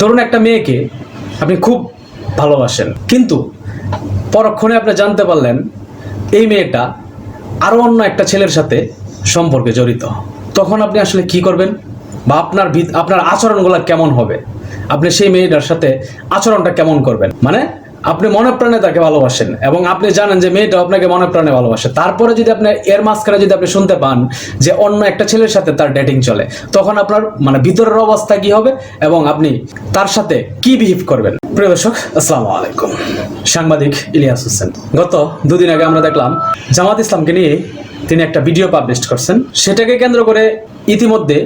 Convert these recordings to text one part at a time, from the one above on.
ধরুন একটা মেয়েকে আপনি খুব ভালোবাসেন, কিন্তু পরক্ষণে আপনি জানতে পারলেন এই মেয়েটা আরও অন্য একটা ছেলের সাথে সম্পর্কে জড়িত। তখন আপনি আসলে কি করবেন বা আপনার আপনার আচরণগুলো কেমন হবে? আপনি সেই মেয়েটার সাথে আচরণটা কেমন করবেন? মানে আপনি মনে প্রাণে তাকে ভালোবাসেন এবং আপনি জানেন যে মেয়েটা আপনাকে মনে প্রাণে ভালোবাসে। তারপরে যদি আপনি এর মাঝখানে যদি আপনি শুনতে পান যে অন্য একটা ছেলের সাথে তার ডেটিং চলে, তখন আপনার মানে ভিতরের অবস্থা কি হবে এবং আপনি তার সাথে কি বিহেভ করবেন? প্রিয় দর্শক, আসসালামু আলাইকুম। সাংবাদিক ইলিয়াস হোসেন। গত দুদিন আগে আমরা দেখলাম জামাত ইসলামকে নিয়ে তিনি একটা ভিডিও পাবলিশ করছেন। সেটাকে কেন্দ্র করে ইতিমধ্যে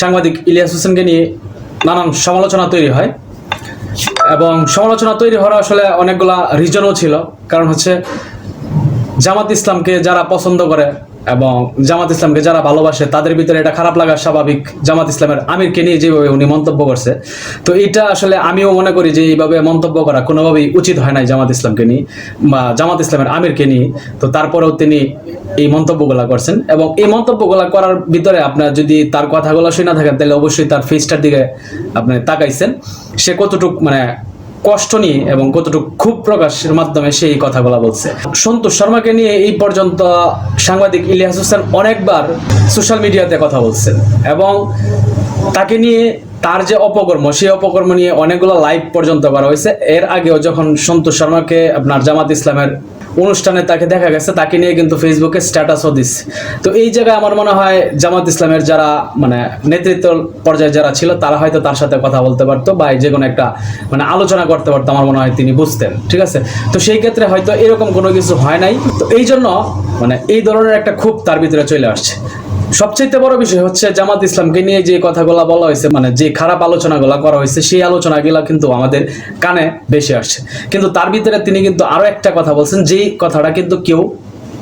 সাংবাদিক ইলিয়াস হোসেনকে নিয়ে নানান সমালোচনা তৈরি হয়। এবং সমালোচনা তৈরি হওয়ার আসলে অনেকগুলা রিজনও ছিল। কারণ হচ্ছে, জামাত ইসলামকে যারা পছন্দ করে এবং জামাত ইসলামকে যারা ভালোবাসে, তাদের ভিতরে এটা খারাপ লাগা স্বাভাবিক জামাত ইসলামের আমিরকে নিয়ে যেভাবে উনি মন্তব্য করছে। তো এটা আসলে আমিও মনে করি যে এইভাবে মন্তব্য করা কোনোভাবেই উচিত হয় নাই জামাত ইসলামকে নিয়ে বা জামাত ইসলামের আমিরকে নিয়ে। তো তারপরেও তিনি এই মন্তব্যগুলা করছেন এবং এই মন্তব্যগুলা করার ভিতরে আপনার যদি তার কথাগুলো শুনে থাকেন, তাহলে অবশ্যই তার ফেসটার দিকে আপনি তাকাইছেন। সে কতটুক মানে কষ্ট নিয়ে এবং কতটুকু খুব প্রকাশের মাধ্যমে সেই কথাগুলো বলছে। সন্তোষ শর্মাকে নিয়ে এই পর্যন্ত সাংবাদিক ইলিয়াস হোসেন অনেকবার সোশ্যাল মিডিয়াতে কথা বলছেন এবং তাকে নিয়ে তার যে অপকর্ম, সেই অপকর্ম নিয়ে অনেকগুলো লাইভ পর্যন্ত করা হয়েছে। এর আগেও যখন সন্তোষ শর্মাকে আপনার জামাত ইসলামের অনুষ্ঠানে তাকে দেখা গেছে, তাকে নিয়ে কিন্তু ফেসবুকে স্ট্যাটাসও দিচ্ছে তো এই জায়গায় আমার মনে হয় জামাত ইসলামের যারা মানে নেতৃত্ব পর্যায়ে যারা ছিল, তারা হয়তো তার সাথে কথা বলতে পারতো বা যে কোনো একটা মানে আলোচনা করতে পারতো, আমার মনে হয় তিনি বুঝতেন, ঠিক আছে? তো সেই ক্ষেত্রে হয়তো এরকম কোনো কিছু হয় নাই। তো এই জন্য মানে এই ধরনের একটা খুব তার ভিতরে চলে আসছে। সবচেয়ে বড় বিষয় হচ্ছে জামাত ইসলামকে নিয়ে যে কথাগুলো বলা হয়েছে মানে যে খারাপ আলোচনাগুলো করা হয়েছে, সেই আলোচনাগুলো কিন্তু আমাদের কানে বেশি আসছে। কিন্তু তার ভিতরে তিনি কিন্তু আরও একটা কথা বলছেন, যেই কথাটা কিন্তু কেউ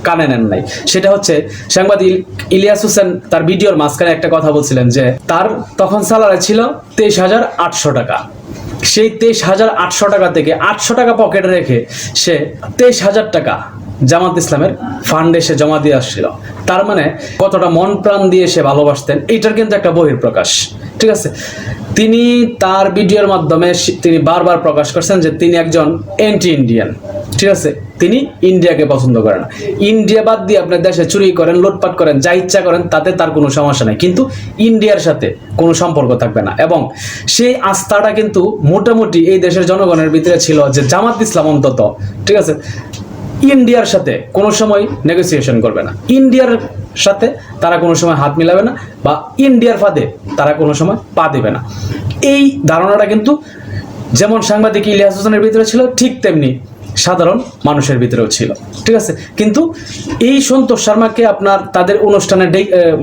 কানে নেন নাই। সেটা হচ্ছে সাংবাদিক ইলিয়াস হোসেন তার ভিডিওর মাঝখানে একটা কথা বলছিলেন যে, তার তখন স্যালারি ছিল তেইশ হাজার আটশো টাকা। সেই তেইশ হাজার আটশো টাকা থেকে আটশো টাকা পকেটে রেখে সে তেইশ হাজার টাকা জামাত ইসলামের ফান্ডে সে জমা দিয়ে আসছিল। তার মানে কতটা মন প্রাণ দিয়ে সে ভালোবাসতেন এটার কিন্তু একটা বহির্প্রকাশ ঠিক আছে? তিনি তার ভিডিওর মাধ্যমে তিনি বারবার প্রকাশ করছেন যে তিনি একজন অ্যান্টি ইন্ডিয়ান ঠিক আছে? তিনি ইন্ডিয়াকে পছন্দ করেন না। ইন্ডিয়া বাদ দিয়ে আপনার দেশে চুরি করেন, লুটপাট করেন, যা ইচ্ছা করেন, তাতে তার কোনো সমস্যা নেই। কিন্তু ইন্ডিয়ার সাথে কোনো সম্পর্ক থাকবে না। এবং সেই আস্থাটা কিন্তু মোটামুটি এই দেশের জনগণের ভিতরে ছিল যে জামাত ইসলাম অন্তত, ঠিক আছে? ইন্ডিয়ার সাথে কোনো সময় নেগোসিয়েশন করবে না। ইন্ডিয়ার সাথে তারা কোনো সময় হাত মিলাবে না বা ইন্ডিয়ার ফাঁদে তারা কোনো সময় পা দেবে না। এই ধারণাটা কিন্তু যেমন সাংবাদিক ইলিয়াস হোসেনের ভিতরে ছিল, ঠিক তেমনি সাধারণ মানুষের ভিতরেও ছিল। ঠিক আছে? কিন্তু এই সন্তোষ শর্মাকে আপনার তাদের অনুষ্ঠানে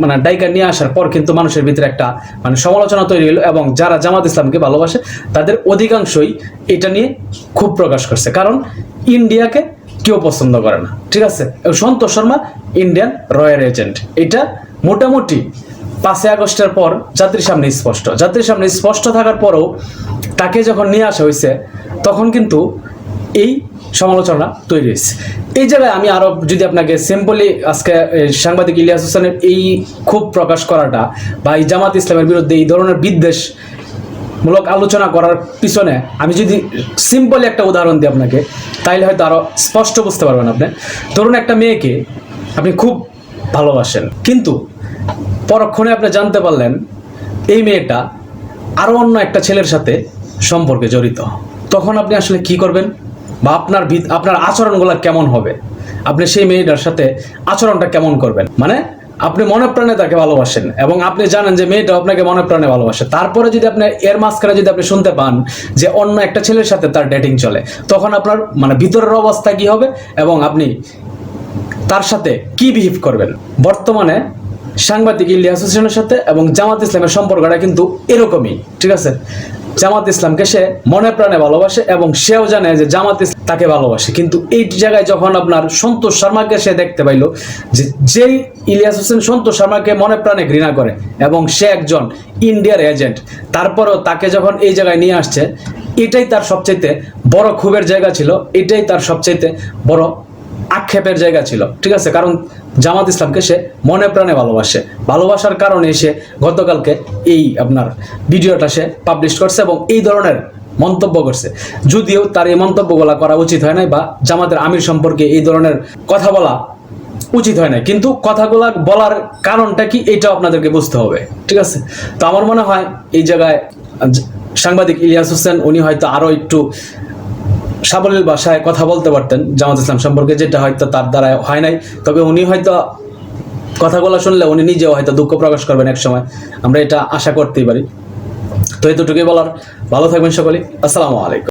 মানে ডাইকা নিয়ে আসার পর কিন্তু মানুষের ভিতরে একটা মানে সমালোচনা তৈরি হলো এবং যারা জামাত ইসলামকে ভালোবাসে, তাদের অধিকাংশই এটা নিয়ে খুব প্রকাশ করছে। কারণ ইন্ডিয়াকে কেউ পছন্দ করে না। ঠিক আছে? Santosh Sharma Indian royal agent এটা মোটামুটি পাঁচই আগস্টের পর জাতির সামনে স্পষ্ট। জাতির সামনে স্পষ্ট থাকার পরও তাকে যখন নিয়ে আসা হয়েছে, তখন কিন্তু এই সমালোচনা তৈরি হয়েছে। এই জায়গায় আমি আরও যদি আপনাকে সিম্পলি আজকে সাংবাদিক ইলিয়াস হোসেনের এই খুব প্রকাশ করাটা বা এই জামাত ইসলামের বিরুদ্ধে এই ধরনের বিদ্বেষ মূলক আলোচনা করার পিছনে আমি যদি সিম্পলি একটা উদাহরণ দিই আপনাকে, তাইলে হয়তো আরও স্পষ্ট বুঝতে পারবেন আপনি। ধরুন একটা মেয়েকে আপনি খুব ভালোবাসেন, কিন্তু পরক্ষণে আপনি জানতে পারলেন এই মেয়েটা আরও অন্য একটা ছেলের সাথে সম্পর্কে জড়িত। তখন আপনি আসলে কি করবেন? বা আপনার ভিত- আপনার আচরণগুলো কেমন হবে? আপনি সেই মেয়েটার সাথে আচরণটা কেমন করবেন? মানে আপনি মনে প্রাণে তাকে ভালোবাসেন এবং আপনি জানেন যে মেয়েটা আপনাকে মনে প্রাণে ভালোবাসে। তারপরে যদি আপনি এর মাঝখানে যদি আপনি শুনতে পান যে অন্য একটা ছেলের সাথে তার ডেটিং চলে, তখন আপনার মানে ভিতরের অবস্থা কি হবে এবং আপনি তার সাথে কি বিহেভ করবেন? বর্তমানে সাংবাদিক ইলিয়াস হোসেনের সাথে এবং জামাত ইসলামের সম্পর্কটা কিন্তু এরকমই, ঠিক আছে? জামাত ইসলামকে সে মনে প্রাণে ভালোবাসে এবং সেও জানে যে জামাত ইসলাম তাকে ভালোবাসে। কিন্তু এই জায়গায় যখন আপনার সন্তোষ শর্মাকে সে দেখতে পাইল, যে যেই ইলিয়াস হোসেন সন্তোষ শর্মাকে মনে প্রাণে ঘৃণা করে এবং সে একজন ইন্ডিয়ার এজেন্ট, তারপরও তাকে যখন এই জায়গায় নিয়ে আসছে, এটাই তার সবচাইতে বড় ক্ষোভের জায়গা ছিল, এটাই তার সবচাইতে বড় আক্ষেপের জায়গা ছিল, ঠিক আছে? কারণ জামাত ইসলামকে সে মনে প্রাণে ভালোবাসে। ভালোবাসার কারণে সে গতকালকে এই আপনার ভিডিওটা সে পাবলিশ করছে এবং এই ধরনের মন্তব্য করছে। যদিও তার এই মন্তব্যগুলো করা উচিত হয় নাই বা জামাতের আমির সম্পর্কে এই ধরনের কথা বলা উচিত হয় না কিন্তু কথাগুলা বলার কারণটা কি এটাও আপনাদেরকে বুঝতে হবে, ঠিক আছে? তো আমার মনে হয় এই জায়গায় সাংবাদিক ইলিয়াস হোসেন, উনি হয়তো আরও একটু সাবলীল ভাষায় কথা বলতে পারতেন জামাত ইসলাম সম্পর্কে, যেটা হয়তো তার দ্বারা হয় নাই। তবে উনি হয়তো কথাগুলো শুনলে উনি নিজেও হয়তো দুঃখ প্রকাশ করবেন এক সময়। আমরা এটা আশা করতেই পারি। তো এতটুকুই বলার। ভালো থাকবেন সকলে আসসালামু আলাইকুম।